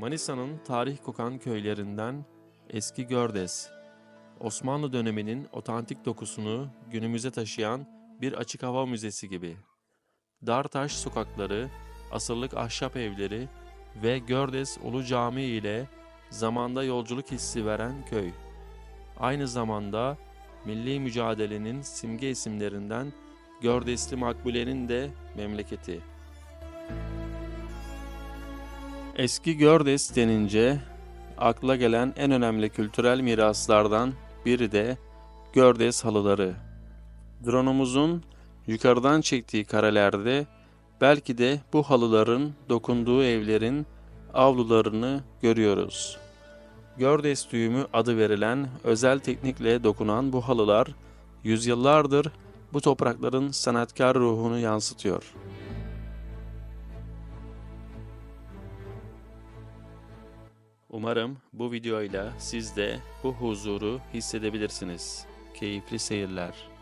Manisa'nın tarih kokan köylerinden eski Gördes, Osmanlı döneminin otantik dokusunu günümüze taşıyan bir açık hava müzesi gibi. Dar taş sokakları, asırlık ahşap evleri ve Gördes Ulu Camii ile zamanda yolculuk hissi veren köy. Aynı zamanda milli mücadelenin simge isimlerinden Gördesli Makbule'nin de memleketi. Eski Gördes denince akla gelen en önemli kültürel miraslardan biri de Gördes halıları. Drone'umuzun yukarıdan çektiği karelerde belki de bu halıların dokunduğu evlerin avlularını görüyoruz. Gördes düğümü adı verilen özel teknikle dokunan bu halılar yüzyıllardır bu toprakların sanatkar ruhunu yansıtıyor. Umarım bu videoyla siz de bu huzuru hissedebilirsiniz. Keyifli seyirler.